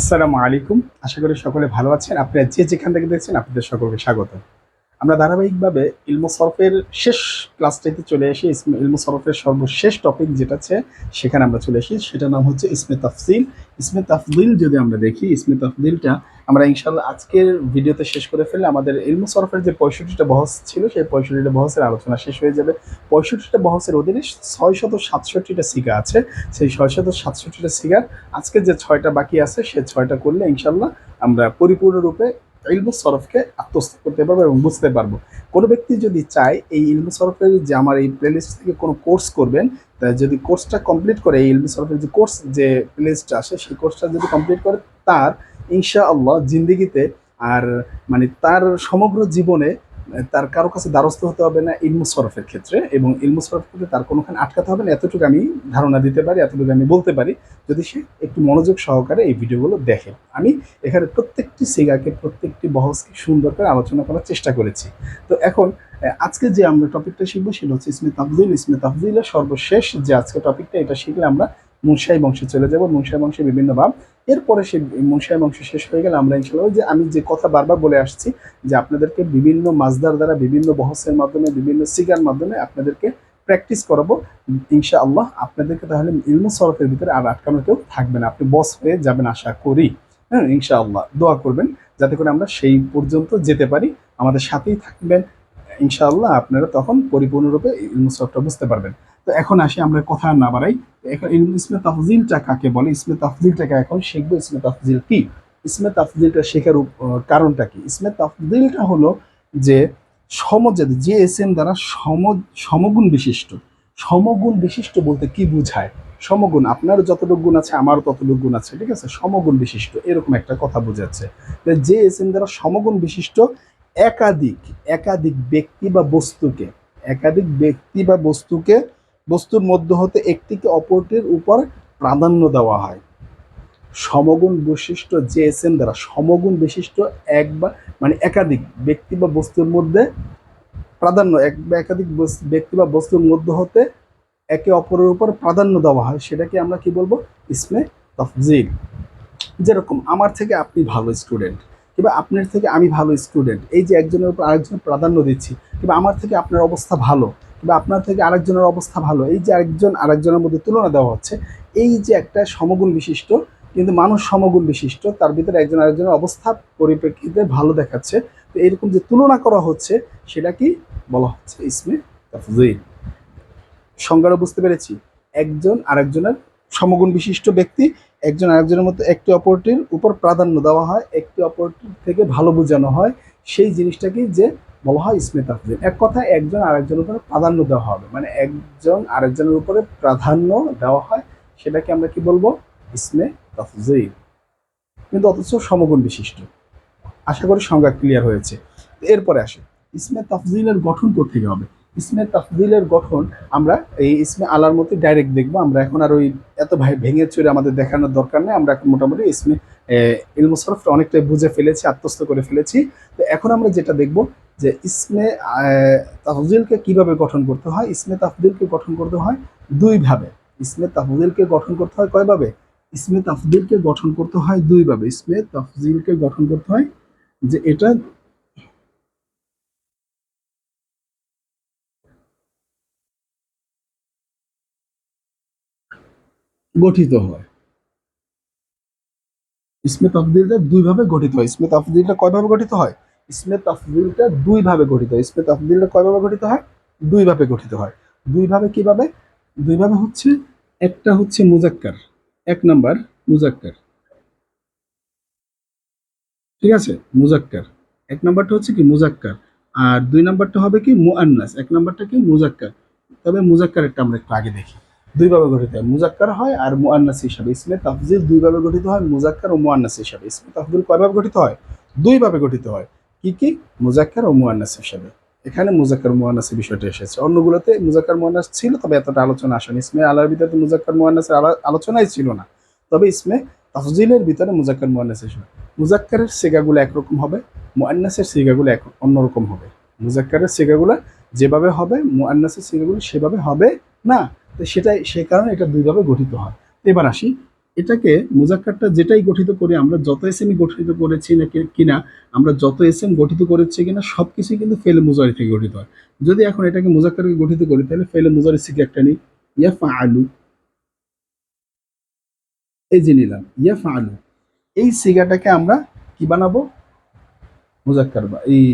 আসসালামু আলাইকুম। আশা করি সকলে ভালো আছেন। আপনারা যে যেখান থেকে দেখছেন, আপনাদের সকলকে স্বাগত। আমরা ধারাবাহিকভাবে ইলমো সরফের শেষ ক্লাসটাতে চলে এসে ইলমো সরফের সর্বশেষ টপিক যেটা আছে, সেখানে আমরা চলে এসেছি। সেটার নাম হচ্ছে ইসমে তাফজিল ইসমে তাফজিল যদি আমরা দেখি, ইসমে তাফজিলটা আমরা ইনশাল্লাহ আজকের ভিডিওতে শেষ করে ফেললে আমাদের ইলমো সরফের যে পঁয়ষট্টিটা বহস ছিল, সেই পঁয়ষট্টিটা বহসের আলোচনা শেষ হয়ে যাবে। পঁয়ষট্টিটা বহসের অধীনে ছয়শত সাতষট্টিটা সিগা আছে। সেই ছয় শত সাতষট্টিটা সিগার আজকে যে ছয়টা বাকি আছে, সে ছয়টা করলে ইনশাল্লাহ আমরা পরিপূর্ণরূপে ইলমু সরফকে আত্মস্থ করতে পারব এবং বুঝতে পারব। কোনো ব্যক্তি যদি চায় এই ইলমু সরফের যে আমার এই প্লেলিস্ট থেকে কোনো কোর্স করবেন যদি কোর্সটা কমপ্লিট করে, এই ইলমু সরফের যে কোর্স যে প্লেলিস্টটা আসে, সেই কোর্সটা যদি কমপ্লিট করে, তার ইনশাআল্লাহ জিন্দিগিতে আর মানে তার সমগ্র জীবনে তার কারও কাছে দ্বারস্থ হতে হবে না ইলমু সরফের ক্ষেত্রে এবং ইলমু সরফের ক্ষেত্রে তার কোনোখানে আটকাতে হবে না। এতটুকু আমি ধারণা দিতে পারি, এতটুকু আমি বলতে পারি। যদি সে একটু মনোযোগ সহকারে এই ভিডিওগুলো দেখে। আমি এখানে প্রত্যেকটি সিগাকে, প্রত্যেকটি বহসকে সুন্দর করে আলোচনা করার চেষ্টা করেছি। তো এখন আজকে যে আমরা টপিকটা শিখব সেটা হচ্ছে ইসমে তাফজিল। ইসমে তাফজিলের সর্বশেষ যে আজকে টপিকটা, এটা শিখলে আমরা মুনসাই বংশে চলে যাব। মুনসাই বংশে বিভিন্ন ভাব এরপরে সে মুনসাই বংশ শেষ হয়ে গেলে আমরা ইনশাল্লাহ যে আমি যে কথা বারবার বলে আসছি যে আপনাদেরকে বিভিন্ন মাজদার দ্বারা, বিভিন্ন বহসের মাধ্যমে, বিভিন্ন সিগার মাধ্যমে আপনাদেরকে প্র্যাকটিস করাবো। ইনশা আল্লাহ আপনাদেরকে তাহলে ইলমু সরফের ভিতরে আর আটকানো কেউ থাকবে না। আপনি বস হয়ে যাবেন আশা করি। হ্যাঁ ইনশা আল্লাহ দোয়া করবেন যাতে করে আমরা সেই পর্যন্ত যেতে পারি। আমাদের সাথেই থাকবেন। ইনশাআল্লাহ আপনারা তখন পরিপূর্ণরূপে ইলমু সরফটা বুঝতে পারবেন। তো এখন আসি, আমরা কথা না বাড়াই। এখন ইসমে তাফজিলটা কাকে বলে? ইসমে তাফজিলটাকে এখন শিখব? ইসমে তাফজিল কি? ইসমে তাফজিলটা শেখার কারণটা কি? ইসমে তাফজিলটা হলো যে সমজাতি যে এস এম দ্বারা সম, সমগুণ বিশিষ্ট। সমগুণ বিশিষ্ট বলতে কি বোঝায়? সমগুণ আপনারও যতটুকু গুণ আছে আমারও ততটুকু গুণ আছে, ঠিক আছে? সমগুণ বিশিষ্ট, এরকম একটা কথা বোঝাচ্ছে। যে এস এম দ্বারা সমগুণ বিশিষ্ট একাধিক একাধিক ব্যক্তি বা বস্তুকে, একাধিক ব্যক্তি বা বস্তুকে বস্তুর মধ্য হতে একটিকে অপরটির উপর প্রাধান্য দেওয়া হয়। সমগুণ বৈশিষ্ট্য যে এস এম দ্বারা সমগুণ বিশিষ্ট এক বা মানে একাধিক ব্যক্তি বা বস্তুর মধ্যে প্রাধান্য, এক বা একাধিক ব্যক্তি বা বস্তুর মধ্য হতে একে অপরের উপর প্রাধান্য দেওয়া হয়। সেটাকে আমরা কি বলব? ইসমে তফজিল। যেরকম আমার থেকে আপনি ভালো স্টুডেন্ট কিংবা আপনার থেকে আমি ভালো স্টুডেন্ট, এই যে একজনের উপর আরেকজনের প্রাধান্য দিচ্ছি কিংবা আমার থেকে আপনার অবস্থা ভালো কিংবা আপনার থেকে আরেকজনের অবস্থা ভালো, এই যে আরেকজন আরেকজনের মধ্যে তুলনা দেওয়া হচ্ছে, এই যে একটা সমগুণ বিশিষ্ট, কিন্তু মানুষ সমগুণ বিশিষ্ট, তার ভিতরে একজন আরেকজনের অবস্থা পরিপ্রেক্ষিতে ভালো দেখাচ্ছে। তো এরকম যে তুলনা করা হচ্ছে, সেটা কি বলা হচ্ছে? ইসমে সংজ্ঞাটা বুঝতে পেরেছি? একজন আরেকজনের সমগুণ বিশিষ্ট ব্যক্তি, একজন আরেকজনের মতো একটি অপরটির উপর প্রাধান্য দেওয়া হয়, একটি অপরটির থেকে ভালো বোঝানো হয়। সেই জিনিসটাকে যে বলা হয় তাফজিল এক কথায় একজন আরেকজনের উপরে প্রাধান্য দেওয়া হবে। মানে একজন আরেকজনের উপরে প্রাধান্য দেওয়া হয়, সেটাকে আমরা কি বলব? ইসমে তাফজিল কিন্তু অথচ সমগুণ বিশিষ্ট। আশা করি সংজ্ঞা ক্লিয়ার হয়েছে। এরপরে আসে। ইসমে তাফজিলের গঠন থেকে হবে? ইসমে তাফজিলের গঠন আমরা এই ইসমে আলার মধ্যে ডাইরেক্ট দেখব। আমরা এখন আর ওই এত ভেঙে চুরে আমাদের দেখানোর দরকার নেই। আমরা এখন মোটামুটি ইসমে ইলমু সরফ অনেকটাই বুঝে ফেলেছি, আত্মস্থ করে ফেলেছি। তো এখন আমরা যেটা দেখব যে ইসমে আহ, তাফজিলকে কীভাবে গঠন করতে হয়? ইসমে তাফজিলকে গঠন করতে হয় দুইভাবে ইসমে তাফজিলকে গঠন করতে হয় কয়ভাবে ইসমে তাফজিলকে গঠন করতে হয় দুইভাবে ইসমে তাফজিলকে গঠন করতে হয় যে এটা গঠিত হয়। ইসমে তফদিলটা দুইভাবে গঠিত হয়। ইসমে তফদিলটা কয়ভাবে গঠিত হয়? ইসমে তফদিলটা দুইভাবে গঠিত হয়। ইসমে তফদিলটা কয়ভাবে গঠিত হয়? দুইভাবে গঠিত হয়। দুইভাবে কীভাবে? দুইভাবে হচ্ছে, একটা হচ্ছে মুজাক্কার। এক নাম্বার মুজাক্কার। ঠিক আছে? মুজাক্কার। এক নাম্বারটা হচ্ছে কি মুজাক্কার। আর দুই নাম্বারটা হবে কি মুআন্নাস। এক নাম্বারটা কি মুজাক্কার। তবে মুজাক্কারেরটা আমরা একটু আগে দেখি। দুইভাবে গঠিত হয়। মুজাক্কার হয় আর মুআন্নাস হিসাবে। ইসমে তাফজিল দুইভাবে গঠিত হয়। মুজাক্কার ও মুআন্নাস হিসাবে। ইসমে তাফজিল কয়ভাবে গঠিত হয়? দুইভাবে গঠিত হয়। কি কি? মুজাক্কার ও মুআন্নাস হিসাবে। এখানে মুজাক্কার মুআন্নাসের বিষয়টা এসেছে। অন্যগুলোতে মুজাক্কার মুআন্নাস ছিল, তবে এতটা আলোচনা আসেনি। ইসমে আলার ভিতরে মুজাক্কার মুআন্নাসের আলা- আলোচনাই ছিল না। তবে ইসমে তাফজিলের ভিতরে মুজাক্কার মুআন্নাস হিসাবে মুজাক্কারের সেগাগুলো একরকম হবে মুআন্নাসের সেগাগুলো এক অন্যরকম হবে। মুজাক্কারের সেগাগুলো যেভাবে হবে মুয়ান্নাসের সেগাগুলো সেভাবে হবে না। তো সেটাই সে কারণে এটা দুইভাবে গঠিত হয়। এবার আসি এটাকে মুজাক্কারটা যেটাই গঠিত করি আমরা যত এস গঠিত করেছি না কিনা, আমরা যত এস এম গঠিত করেছি কিনা সব কিছুই কিন্তু ফেলে মুজারি থেকে গঠিত হয়। যদি এখন এটাকে মুজাক্কারকে গঠিত করি, তাহলে ফেলে মুজারি সিকে একটা নিই। ইয়াফা আলু এই যে নিলাম ইয়াফা আলু এই সিগাটাকে আমরা কি বানাবো? মুজাক্কার বা এই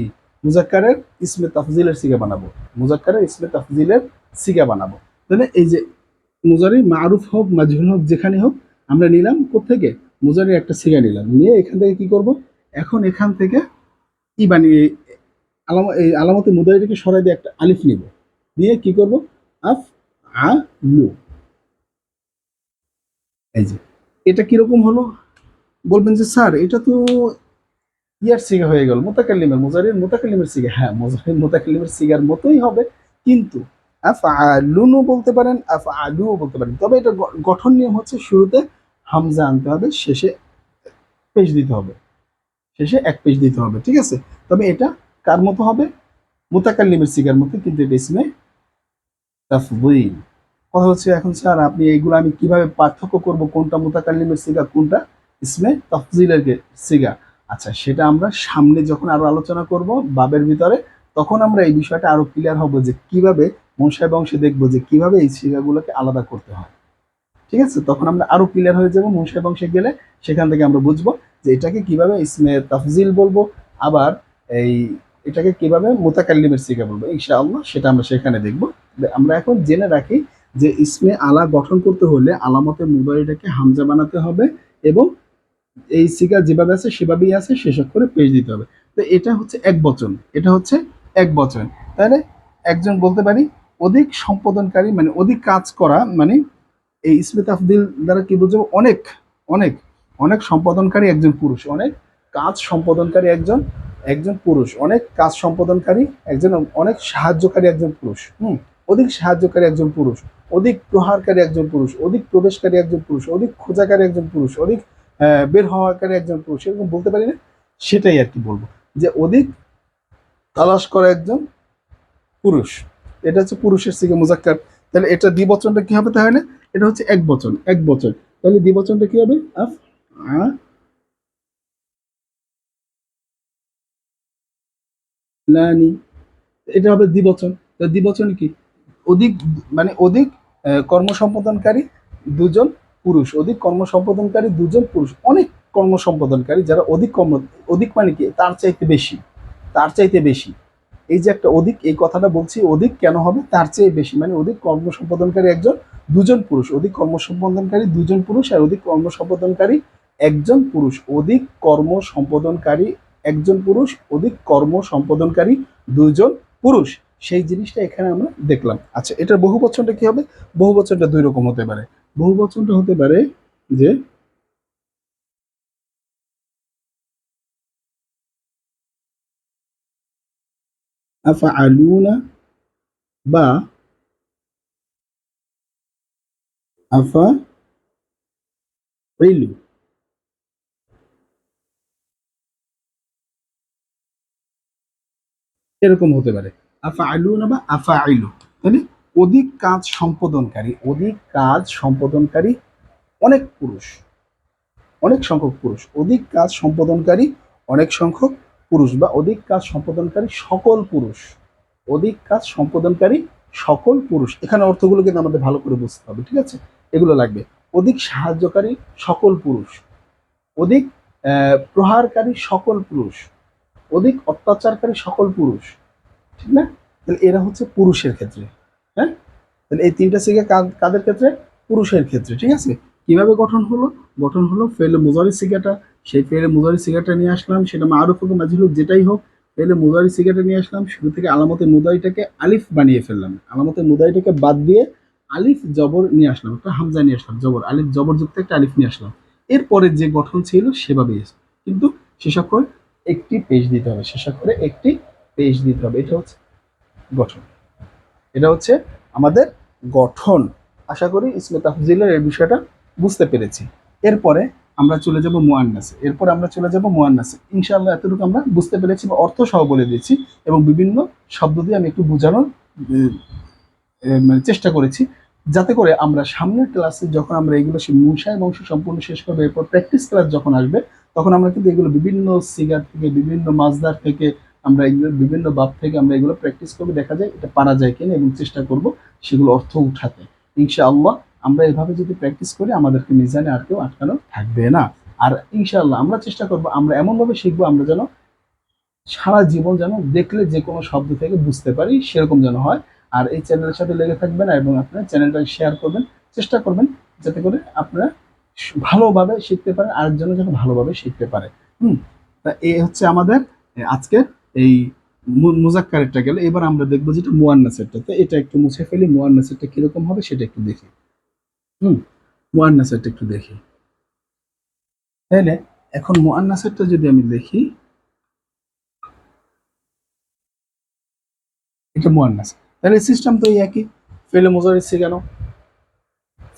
মুজাক্কারের ইসমে তাফজিলের সিগা বানাবো। মুজাক্কারের ইসমে তাফজিলের সিগা বানাবো। তাহলে এই যে মুজারি মারুফ হোক মাজহুল হোক, যেখানে হোক আমরা নিলাম কোথেকে মুজারি একটা সিগা নিলাম। নিয়ে এখান থেকে কি করব? এখন এখান থেকে ই বানিয়ে আলাম, এই আলামতে মুদারিটাকে সরাই দিয়ে একটা আলিফ নিব। দিয়ে কি করব? আফ আ লু এই যে। এটা কীরকম হলো? বলবেন যে, স্যার, এটা তো ইয়ার সিগা হয়ে গেল, মোতাকাল্লিমের, মুজারির মোতাকাল্লিমের সিগা। হ্যাঁ মুজারির মোতাকাল্লিমের সিগার মতোই হবে, কিন্তু আফ আলুনও বলতে পারেন, আফ আলুও বলতে পারেন। তবে এটা গঠন নিয়ম হচ্ছে শুরুতে হামজা আনতে হবে, শেষে পেজ দিতে হবে। শেষে এক পেজ দিতে হবে, ঠিক আছে? তবে এটা কার মতো হবে? মোতাকাল্লিমের সিগার মতো, কিন্তু এটা ইসমে তাফদিল। কথা হচ্ছে এখন, স্যার, আপনি এইগুলো আমি কীভাবে পার্থক্য করব? কোনটা মোতাকাল্লিমের সিগা কোনটা ইসমে তাফজিলের সিগা? আচ্ছা সেটা আমরা সামনে যখন আরও আলোচনা করব বাবের ভিতরে, তখন আমরা এই বিষয়টা আরও ক্লিয়ার হব যে কীভাবে মনসায় বংশে দেখব যে কীভাবে এই সিগাগুলোকে আলাদা করতে হয়। ঠিক আছে? তখন আমরা আরও ক্লিয়ার হয়ে যাব মনসায় বংশে গেলে সেখান থেকে আমরা বুঝব যে এটাকে কীভাবে ইসমে তাফজিল বলব, আবার এই এটাকে কীভাবে মোতাকাল্লিমের সিগা বলব, ইনশাআল্লাহ সেটা আমরা সেখানে দেখব। আমরা এখন জেনে রাখি যে ইসমে আলা গঠন করতে হলে আলামতে মুদারিটাকে হামজা বানাতে হবে এবং এই সিগা যেভাবে আছে সেভাবেই আছে শেষ করে পেজ দিতে হবে। তো এটা হচ্ছে এক বচন, এটা হচ্ছে এক বচন। তাহলে একজন বলতে পারি অধিক সম্পাদনকারী মানে অধিক কাজ করা মানে এই ইসমে তাফদিল দ্বারা কি বুঝব অনেক অনেক অনেক সম্পাদনকারী একজন পুরুষ, অনেক কাজ সম্পাদনকারী একজন একজন পুরুষ, অনেক কাজ সম্পাদনকারী একজন, অনেক সাহায্যকারী একজন পুরুষ, হুম, অধিক সাহায্যকারী একজন পুরুষ, অধিক প্রহারকারী একজন পুরুষ, অধিক প্রবেশকারী একজন পুরুষ, অধিক খোঁজাকারী একজন পুরুষ, অধিক বের হওয়াকারী একজন পুরুষ, এরকম বলতে পারি না? সেটাই আর কি বলব, যে অধিক তালাশ করা একজন পুরুষ, এটা হচ্ছে পুরুষের থেকে মুজাক্কার তাহলে এটা দ্বিবচনটা কি হবে তাহলে? এটা হচ্ছে এক বচন এক বচন। তাহলে দ্বিবচনটা কি হবে? আফ লানি এটা হবে দ্বিবচন তা দ্বিবচন কি? অধিক মানে অধিক আহ, কর্মসম্পাদনকারী দুজন পুরুষ। অধিক কর্ম সম্পাদনকারী দুজন পুরুষ। অনেক কর্ম সম্পাদনকারী যারা অধিক কর্ম অধিক মানে কি? তার চাইতে বেশি। তার চাইতে বেশি। এই যে একটা অধিক, এই কথাটা বলছি, অধিক কেন হবে? তার চেয়ে বেশি। মানে অধিক কর্মসম্পাদনকারী একজন, দুজন পুরুষ। অধিক কর্মসম্পাদনকারী দুজন পুরুষ আর অধিক কর্মসম্পাদনকারী একজন পুরুষ। অধিক কর্ম সম্পাদনকারী একজন পুরুষ, অধিক কর্ম সম্পাদনকারী দুজন পুরুষ। সেই জিনিসটা এখানে আমরা দেখলাম। আচ্ছা এটার বহু বচনটা কি হবে? বহু বচনটা দুই রকম হতে পারে। বহু বচনটা হতে পারে যে আফআলুনা বা আফা ইলু এরকম হতে পারে। আফা আলুনা বা আফা আইলু তাহলে অধিক কাজ সম্পাদনকারী, অধিক কাজ সম্পাদনকারী অনেক পুরুষ। অনেক সংখ্যক পুরুষ। অধিক কাজ সম্পাদনকারী অনেক সংখ্যক পুরুষ বা অধিক কাজ সম্পাদনকারী সকল পুরুষ। অধিক কাজ সম্পাদনকারী সকল পুরুষ। এখানে অর্থগুলো কিন্তু আমাদের ভালো করে বুঝতে হবে, ঠিক আছে? এগুলো লাগবে। অধিক সাহায্যকারী সকল পুরুষ। অধিক প্রহারকারী সকল পুরুষ। অধিক অত্যাচারকারী সকল পুরুষ। ঠিক না? তাহলে এরা হচ্ছে পুরুষের ক্ষেত্রে। হ্যাঁ? তাহলে এই তিনটা সিগা কাদের ক্ষেত্রে? পুরুষের ক্ষেত্রে, ঠিক আছে? কীভাবে গঠন হলো? গঠন হলো, ফেলে মুজারি সিগাটা সেই ফেলে মুজারি সিগাটা নিয়ে আসলাম, সেটা মারুফ হোক মাঝিল হোক, যেটাই হোক, ফেলে মুজারি সিগাটা নিয়ে আসলাম, শুরু থেকে আলামতে মুদারিটাকে আলিফ বানিয়ে ফেললাম। আলামতে মুদারিটাকে বাদ দিয়ে আলিফ জবর নিয়ে আসলাম, একটা হামজা নিয়ে আসলাম, জবর, আলিফ জবরযুক্ত একটা আলিফ নিয়ে আসলাম। এরপরে যে গঠন ছিল, সেভাবেই কিন্তু শেষক করে একটি পেজ দিতে হবে শেষক করে একটি পেজ দিতে হবে, এটা হচ্ছে গঠন। এটা হচ্ছে আমাদের গঠন। আশা করি ইসমে তাফজিলের এই বিষয়টা বুঝতে পেরেছি। এরপরে আমরা চলে যাব মুয়ান্নাসে। এরপর আমরা চলে যাব মুয়ান্নাসে। ইনশাআল্লাহ এতটুকু আমরা বুঝতে পেরেছি বা অর্থ সহ বলে দিয়েছি এবং বিভিন্ন শব্দ দিয়ে আমি একটু বোঝানোর মানে চেষ্টা করেছি। যাতে করে আমরা সামনের ক্লাসে যখন আমরা এগুলো সে মুসায় বংশ সম্পূর্ণ শেষ করব, এরপর প্র্যাকটিস ক্লাস যখন আসবে, তখন আমরা কিন্তু এগুলো বিভিন্ন সিগার থেকে, বিভিন্ন মাজদার থেকে, আমরা এগুলো বিভিন্ন বাপ থেকে আমরা এগুলো প্র্যাকটিস করব। দেখা যায় এটা পারা যায় কিনা এবং চেষ্টা করব সেগুলো অর্থ উঠাতে। ইনশাআল্লাহ আমরা এভাবে যদি প্র্যাকটিস করি, আমাদেরকে মিজানে আর কেউ আটকানো থাকবে না। আর ইনশাল্লাহ আমরা চেষ্টা করব, আমরা এমনভাবে শিখব, আমরা যেন সারা জীবন যেন দেখলে যে কোনো শব্দ থেকে বুঝতে পারি, সেরকম যেন হয়। আর এই চ্যানেলের সাথে লেগে থাকবেন এবং আপনারা চ্যানেলটাকে শেয়ার করবেন, চেষ্টা করবেন যাতে করে আপনারা ভালোভাবে শিখতে পারেন, আরেকজনও যেন ভালোভাবে শিখতে পারে। হুম, তা এই হচ্ছে আমাদের আজকের এই মুজাক্কারেরটা গেল। এবার আমরা দেখব যেটা মুয়ান্নাসেরটা। তো এটা একটু মুছে ফেলি, মুয়ান্নাসেরটা কীরকম হবে সেটা একটু দেখি। হুম মুয়ান্নাসেরটা একটু দেখি। তাহলে এখন মুয়ান্নাসেরটা যদি আমি দেখি, এটা মুয়ান্নাস তাহলে সিস্টেম তো এই একই। ফেলে মুজারিস সিগানো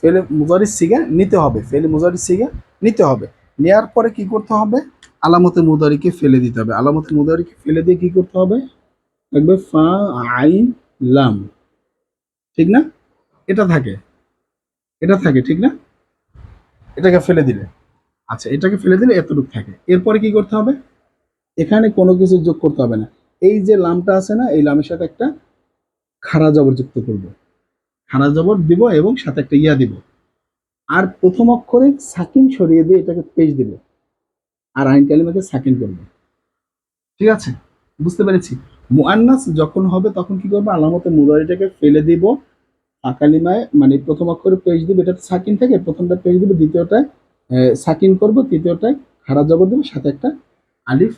ফেলে মুজারিস সিগা নিতে হবে। ফেলে মুজারিস সিগা নিতে হবে। নেয়ার পরে কি করতে হবে? আলামতে মুদারিকে ফেলে দিতে হবে। আলামতে মুদারিকে ফেলে দিয়ে কি করতে হবে? থাকবে ফা আইন লাম। ঠিক না? এটা থাকে। এটা থাকে ঠিক না? এটাকে ফেলে দিলে। আচ্ছা এটাকে ফেলে দিলে এতটুকু থাকে। এরপরে কি করতে হবে? এখানে কোনো কিছু যোগ করতে হবে না। এই যে লামটা আছে না এই লামের সাথে একটা খাড়া জবর যুক্ত করব। খাড়া জবর দিব এবং সাথে একটা ইয়া দিব। আর প্রথম অক্ষরে সাকিন সরিয়ে দিয়ে এটাকে পেজ দিব। আর আইন কালিমাকে সাকিন করবে। ঠিক আছে? বুঝতে পেরেছি? মুআন্নাস যখন হবে তখন কি করব? আলামতে মুদারিটাকে ফেলে দিব আকালিমায় মানে প্রথম অক্ষরে পেজ দিব, এটা সাকিন থাকে, প্রথমটা পেজ দিব, দ্বিতীয়টায় সাকিন করব, তৃতীয়টায় খাড়া জবর দেবো, সাথে একটা আলিফ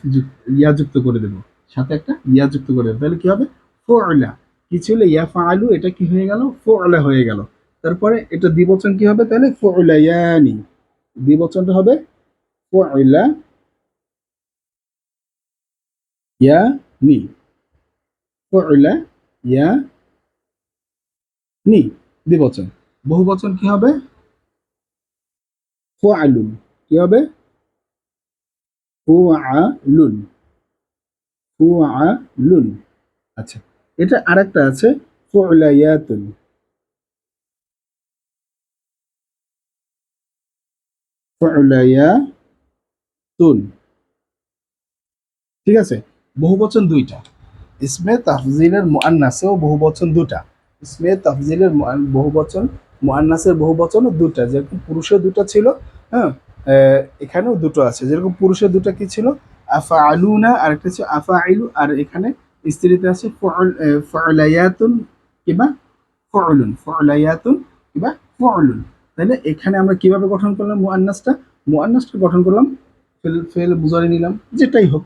ইয়া যুক্ত করে দেবো, সাথে একটা ইয়া যুক্ত করে দেবো। তাহলে কি হবে? ফোলা কিছু হলে ইয়া ফাআলু, এটা কি হয়ে গেল? ফোলা হয়ে গেল। তারপরে এটা দ্বিবচন কি হবে? তাহলে ফোলা ইয়ানি দ্বিবচনটা হবে ফোলা ইয়া নি ফোলা ইয়া নি, দ্বিবচন। বহুবচন কি হবে? ফুআলুন। কি হবে? ফুআলুন। ফুআলুন। আচ্ছা এটা আরেকটা আছে, ফুলায়াতুন। ফুলায়াতুন। ঠিক আছে? বহুবচন দুইটা। ইসমে তাফজিলের মুআন্নাসেও বহুবচন দুটা। ইসমে তাফজিলের বহুবচন বহু বহুবচন দুটা। যেরকম পুরুষের দুটো ছিল হ্যাঁ এখানেও দুটো আছে। যেরকম পুরুষের দুটো কি ছিল? আফা আলুনা আর একটা হচ্ছে আফা আইলু আর এখানে স্ত্রীতে আছে ফলায়াতুন কিবা ফলুন ফলায়াতুন কিবা ফলুন তাহলে এখানে আমরা কীভাবে গঠন করলাম মুআন্নাসটা? মুআন্নাসটা গঠন করলাম, ফেল ফেল বুঝারি নিলাম, যেটাই হোক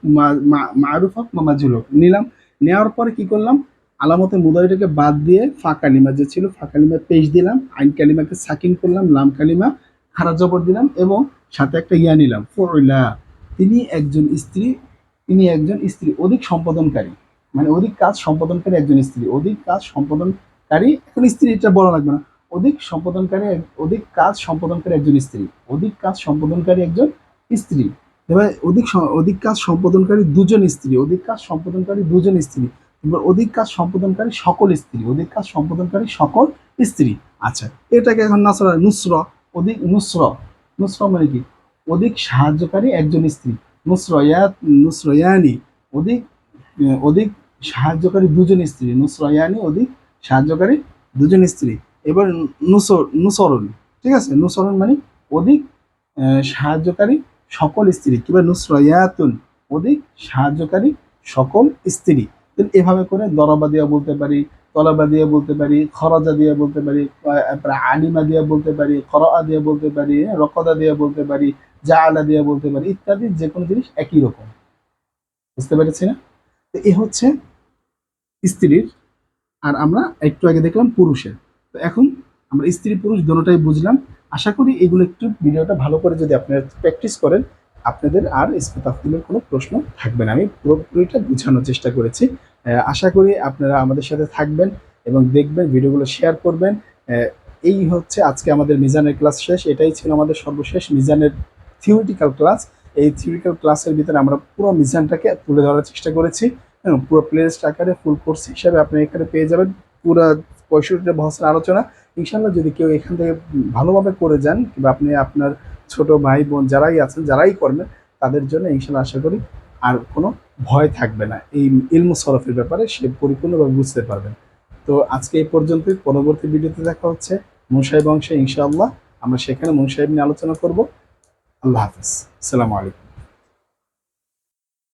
মারুফ হোক বা মাজুল হোক, নিলাম। নেওয়ার পরে কি করলাম? আলামতে মুদারিটাকে বাদ দিয়ে ফা কালিমা যে ছিল ফা কালিমা পেশ দিলাম, আইন কালিমাকে সাকিন করলাম, লাম কালিমা খারাপ জবর দিলাম এবং সাথে একটা ইয়া নিলাম ফরলা তিনি একজন স্ত্রী, তিনি একজন স্ত্রী, অধিক সম্পাদনকারী। মানে অধিক কাজ সম্পাদনকারী একজন স্ত্রী, অধিক কাজ সম্পাদনকারী এখন স্ত্রী, এটা বলা লাগবে না। অধিক সম্পাদনকারী, অধিক কাজ সম্পাদনকারী একজন স্ত্রী, অধিক কাজ সম্পাদনকারী একজন স্ত্রী। এবার অধিক অধিক কাজ সম্পাদনকারী দুজন স্ত্রী, অধিক কাজ সম্পাদনকারী দুজন স্ত্রী। অধিক কাজ সম্পাদনকারী সকল স্ত্রী, অধিক কাজ সম্পাদনকারী সকল স্ত্রী। আচ্ছা এটাকে এখন নাসরা, নুসর, অধিক নুসর। নুসর মানে কি? অধিক সাহায্যকারী একজন স্ত্রী। নুসরয়াত নুসরয়ানি অধিক অধিক সাহায্যকারী দুজন স্ত্রী। নুসরয়ানি অধিক সাহায্যকারী দুজন স্ত্রী। এবার নুসর, নুসরণ, ঠিক আছে? নুসরণ মানে অধিক সাহায্যকারী সকল স্ত্রী। কিংবা নুসরয়াতুন অধিক সাহায্যকারী সকল স্ত্রী। এভাবে করে দরবা দিয়া বলতে পারি, তলাবা দিয়ে বলতে পারি খরজা দিয়ে বলতে পারি আলিমা দিয়ে বলতে পারি খরা দিয়ে বলতে পারি রকদা দিয়ে বলতে পারি জা আলা দিয়ে বলতে পারি, ইত্যাদি যে কোনো জিনিস একই রকম। বুঝতে পেরেছি না? তো এ হচ্ছে স্ত্রীর, আর আমরা একটু আগে দেখলাম পুরুষের। তো এখন আমরা স্ত্রী পুরুষ দোনোটাই বুঝলাম। আশা করি এগুলো একটু ভিডিওটা ভালো করে যদি আপনারা প্র্যাকটিস করেন আপনাদের আর ইস্পতাফুলের কোনো প্রশ্ন থাকবে না। আমি পুরোপুরিটা বোঝানোর চেষ্টা করেছি। আশা করি আপনারা আমাদের সাথে থাকবেন এবং দেখবেন, ভিডিওগুলো শেয়ার করবেন। এই হচ্ছে আজকে আমাদের মিজানের ক্লাস শেষ। এটাই ছিল আমাদের সর্বশেষ মিজানের থিওরিটিক্যাল ক্লাস এই থিওরিক্যাল ক্লাসের ভিতরে আমরা পুরো মিজানটাকে তুলে ধরার চেষ্টা করেছি পুরো প্লেলিস্ট আকারে ফুল কোর্স হিসাবে আপনি এখানে পেয়ে যাবেন। পুরো পঁয়ষট্টিটা বহসের আলোচনা। ইনশাল্লাহ যদি কেউ এখান থেকে ভালোভাবে করে যান কিংবা আপনি আপনার ছোট ভাই বোন যারাই আছেন যারাই করবেন তাদের জন্য ইনশাল্লাহ আশা করি আর কোনো ভয় থাকবে না। এই ইলমু সরফের ব্যাপারে সে পরিপূর্ণভাবে বুঝতে পারবেন। তো আজকে এই পর্যন্তই। পরবর্তী ভিডিওতে দেখা হচ্ছে। মুনসাহেব অংশে ইনশাআল্লাহ আমরা সেখানে মুনসাহেব নিয়ে আলোচনা করব। আল্লাহ হাফিজ। আসসালামু আলাইকুম।